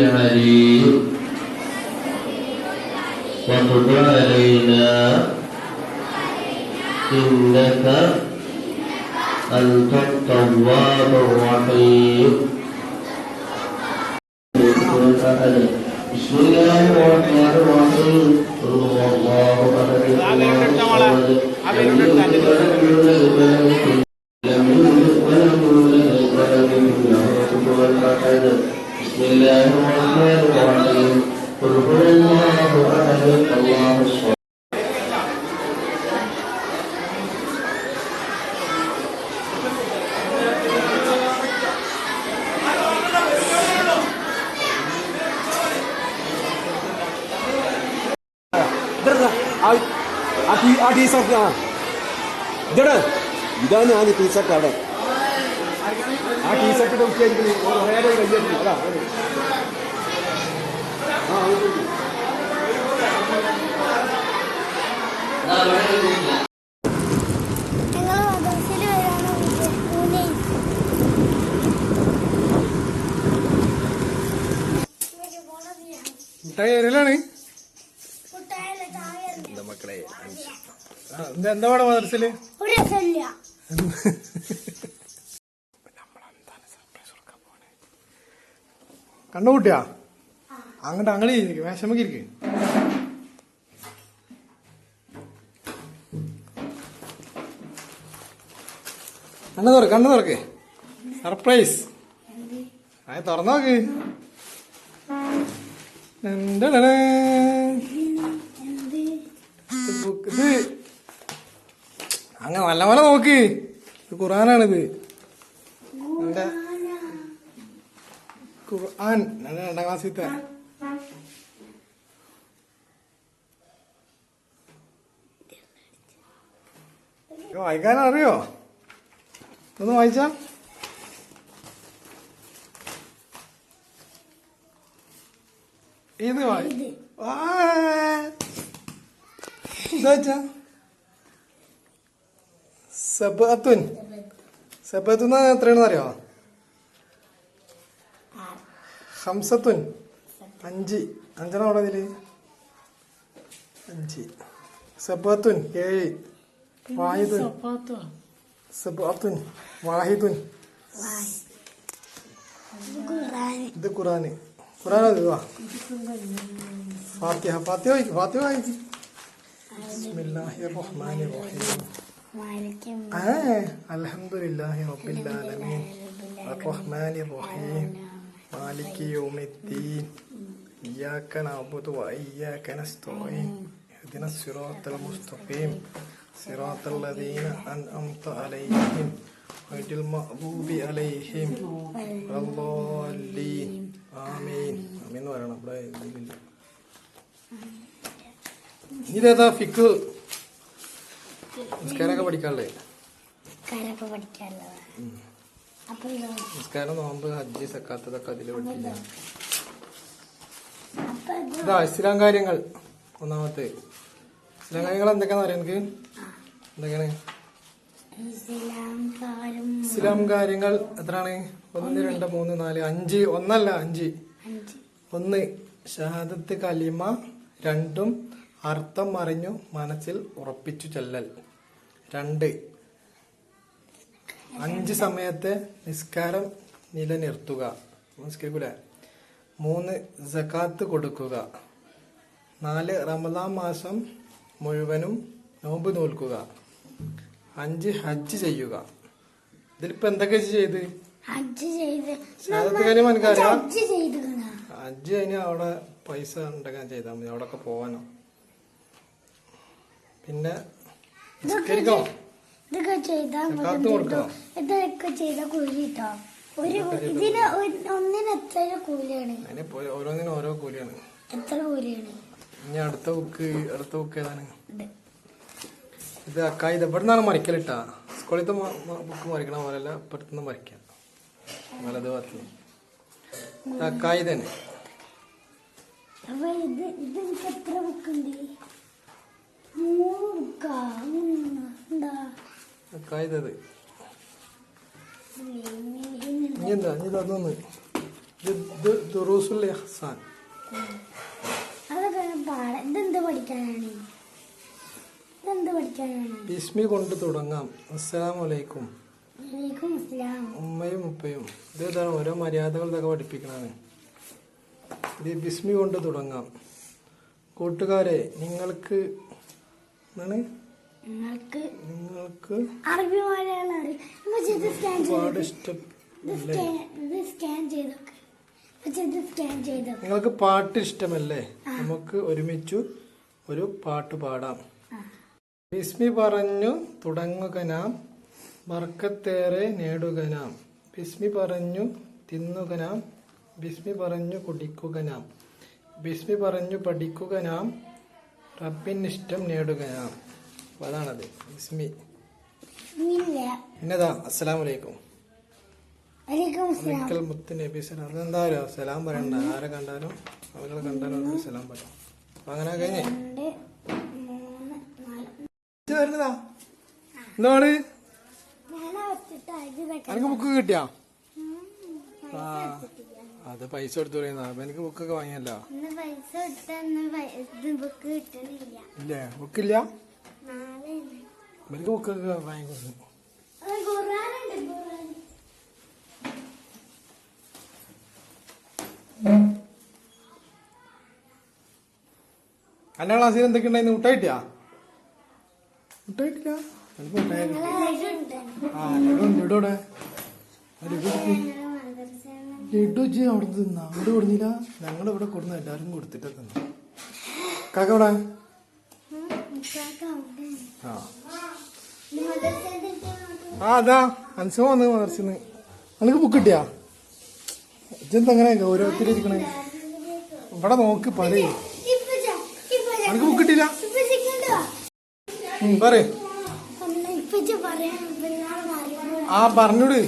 العليم وتب علينا إنك أنت التواب الرحيم بسم الله الرحمن الرحيم قل هو الله أحد الله الصمد لم يلد ولم يولد الرحمن الرحيم قل هو الله أحد الله الصمد ഇതെടാ, ആ- ആ ടീ- ആ ടീഷർട്ട് ആ ഇതടാ ഇതാണ് ഞാൻ ടീഷർട്ട് അവിടെ ആ ടീഷർട്ട് നോക്കിയായിരിക്കും നേരെ കയ്യായിരിക്കും അതാ. ആ അത് മക്കളെ? ഞങ്ങൾ മദ്രസയിൽ വരാണ് പൂനെ മിഠായി ഏരിയയിലാണ് കുട്ടായാല ചായ മക്കളെ ആ, എന്താ എന്താ പാടാ മദർസിൽ ഒരു രസമില്ല കണ്ണുകൂട്ടിയാ അങ്ങോട്ട് അങ്ങനെ ഇരിക്കും ഇരിക്ക്. കണ്ണു തുറക്ക് കണ്ണു തുറക്ക്. സർപ്രൈസ് ആയി തുറന്നു നോക്ക്? ഇത് ബുക്ക്- ഇത് അങ്ങ് നല്ല പോലെ നോക്ക്. ഇത് ഖുറാനാണിത് എന്റെ ഖുർആൻ രണ്ടാം ക്ലാസ്സിലത്തെ വായിക്കാൻ അറിയോ ഒന്ന് വായിച്ച ഇത് വായി വെച്ചാ സബത്തുൻ സബത്തുൻ എത്രയാണെന്ന് അറിയോ ഷംസത്തുൻ അഞ്ച്. അഞ്ചെണ്ണം അവിടെ ഇതിൽ അഞ്ച്. സബത്തുൻ ഏഴ്. വാഹിദുൻ. സബത്തുൻ വാഹിദുൻ. ഇത് ഖുറാന് ഖുറാൻ അതുവാ ഫാത്തിഹ. ഫാത്തിഹ വായിക്കും ഫാത്തിഹ വായിക്കും. ബിസ്മില്ലാഹിർ റഹ്മാനിർ റഹീം അൽഹംദുലില്ലാഹി റബ്ബിൽ ആലമീൻ. അർ റഹ്മാനിർ റഹീം مالك يوم الدين إياك نعبد وإياك نستعين اهدنا الصراط المستقيم صراط الذين أنعمت عليهم غير المغضوب عليهم ولا الضالين آمين آمين ورانا ഇവിടെ ഇതിലില്ല. ഇതേതാ ഫിക്ക് നിസ്കാരമൊക്കെ പഠിക്കാനുള്ളത് കരൊക്കെ പഠിക്കാനുള്ളതാണ് അപ്പൊ ഇതോ നിസ്കാരം നോമ്പ് ഹജ്ജ് സക്കാത്തതൊക്കെ അതിൽ പഠിക്കില്ല ഇതാ. ഇസ്ലാം കാര്യങ്ങൾ. ഒന്നാമത്തെ. ഇസ്ലാം കാര്യങ്ങൾ എന്തൊക്കെയാന്ന് അറിയാം എനിക്ക് എന്തൊക്കെയാണ്? ഇസ്ലാം കാര്യങ്ങൾ എത്രയാണ്? ഒന്ന്. രണ്ട് മൂന്ന് നാല് അഞ്ച്. ഒന്നല്ല അഞ്ച്. അഞ്ച്. ഒന്ന് ഷഹാദത്ത് കലിമ. രണ്ടും അർത്ഥം അറിഞ്ഞു മനസ്സിൽ ഉറപ്പിച്ചു ചെല്ലൽ. രണ്ട് അഞ്ച് സമയത്തെ നിസ്കാരം നിലനിർത്തുക. നിസ്കരിക്കൂല? മൂന്ന് ജക്കാത്ത് കൊടുക്കുക. നാല് റമദാൻ മാസം മുഴുവനും നോമ്പ് നോൽക്കുക. അഞ്ച് ഹജ്ജ് ചെയ്യുക. ഇതിലിപ്പോ എന്തൊക്കെ ചെയ്ത്? ഹജ്ജ് കഴിഞ്ഞ അവിടെ പൈസ ഉണ്ടാക്കാൻ ചെയ്താൽ മതി. അവിടെയൊക്കെ പോവാനോ പിന്നെ ഇതൊക്കെ ചെയ്താൽ ഇതൊക്കെ ചെയ്ത കൂലി കിട്ടോ ഒരു ഇതിന് ഒന്നിന് എത്ര കൂലിയാണ്? ഓരോന്നിനും ഓരോ കൂലിയാണ്. എത്ര കൂലിയാണ്? ഇനി അടുത്ത ബുക്ക് അടുത്ത ബുക്ക് ഏതാണ്? ഇത്. അക്ക ഇത് എവിടെ നിന്നാണ് മറിക്കലിട്ടാ സ്കൂളിലത്തെ ബുക്ക് മറിക്കണ പോലെയല്ല ഇപ്പുറത്തുനിന്ന് മറിക്കാം. വലത് ഭാഗത്തു. ഇത് അക്കായി തന്നെ. എത്ര ബുക്കുണ്ട്? മൂന്ന് ബുക്കാ? എന്താ? അക്കായത് ഇനി എന്താ ഇനി തന്നു ഇത് ദുറൂസുൽ ഇഹ്സാൻ ബിസ്മി കൊണ്ട് തുടങ്ങാം. അലൈക്കും വലൈക്കും അസ്സലാം. ഉമ്മയും ഉപ്പയും. ഇതേതാണ് ഓരോ മര്യാദകൾ ഇതൊക്കെ പഠിപ്പിക്കണതാണ് ഇത് ബിസ്മി കൊണ്ട് തുടങ്ങാം. കൂട്ടുകാരെ നിങ്ങൾക്ക് എന്താണ്? നിങ്ങൾക്ക് നിങ്ങൾക്ക് അറബി മലയാളം ഒരുപാട് ഇഷ്ടം നിങ്ങൾക്ക് പാട്ട് ഇഷ്ടമല്ലേ? നമുക്ക് ഒരുമിച്ചു ഒരു പാട്ട് പാടാം. ബിസ്മി പറഞ്ഞു തുടങ്ങുക നാം. ബർക്കത്തേറെ നേടുക നാം. ബിസ്മി പറഞ്ഞു തിന്നുക നാം. ബിസ്മി പറഞ്ഞു കുടിക്കുക നാം. ബിസ്മി പറഞ്ഞു പഠിക്കുക നാം. റബ്ബിനിഷ്ടം നേടുക നാം. അതാണത്. വലൈക്കും ഒരിക്കൽ മുത്ത് നബി സലാം പറയണ്ട. ആരെ കണ്ടാലും അവരെ കണ്ടാലും അവർക്ക് സലാം പറയും അപ്പൊ അങ്ങനെ കഴിഞ്ഞേ. വരുന്നതാ. എന്താണ് എനിക്ക് ബുക്ക് കിട്ടിയാ? ആ അത് പൈസ കൊടുത്തു പറയുന്ന അപ്പൊ എനിക്ക് ബുക്കൊക്കെ വാങ്ങിയല്ലോ. ഇല്ലേ? ബുക്കില്ല? എനിക്ക് ബുക്കൊക്കെ ഖുറാൻ അന്ന ക്ലാസ്സിൽ എന്തൊക്കെ ഉണ്ടായിരുന്നു മുട്ടായിട്ടാ മുട്ടായിട്ടില്ല മുട്ടായിരുന്നു ആ ലഡു ലഡു ഇവിടെ ആ ലഡു ജി അവിടെ തിന്നാ. അവിടെ കൊടുന്നില്ല. ഞങ്ങൾ ഇവിടെ കൊടുന്ന എല്ലാവരും കൊടുത്തിട്ട് തിന്നു. കാക്ക ഇവിടെ ആ. അതാ. അൻസോ വന്ന് മദർസിന്ന് നിനക്ക് ബുക്ക് കിട്ടിയാ? ഇജെന്താ അങ്ങനെ ഗൗരവത്തിലിരിക്കണേ ഇവിടെ നോക്ക് പറയേ. നിനക്ക് ബുക്ക് കിട്ടിയില്ല? പറ ആ പറഞ്ഞോട്